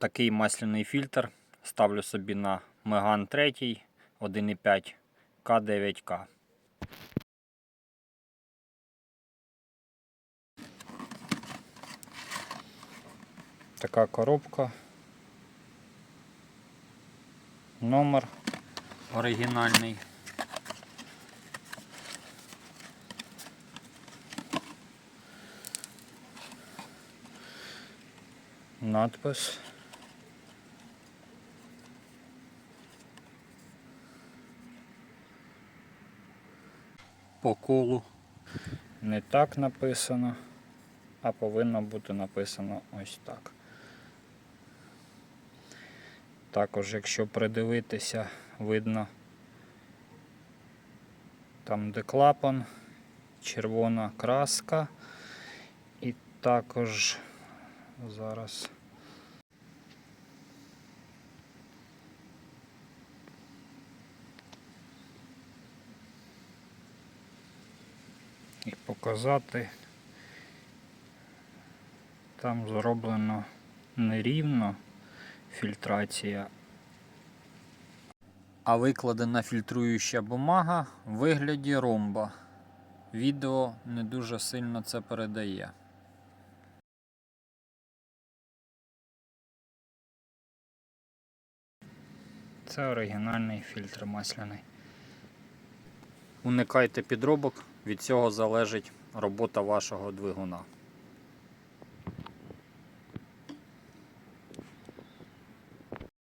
Такий масляний фільтр ставлю собі на Меган 3 1,5 К9К. Така коробка. Номер оригінальний. Надпис. По колу. Не так написано, а повинно бути написано ось так. Також, якщо придивитися, видно там, де клапан, червона краска, і також зараз. І показати. Там зроблено нерівно фільтрація, а викладена фільтруюча бумага в вигляді ромба. Відео не дуже сильно це передає. Це оригінальний фільтр масляний. Уникайте підробок, від цього залежить робота вашого двигуна.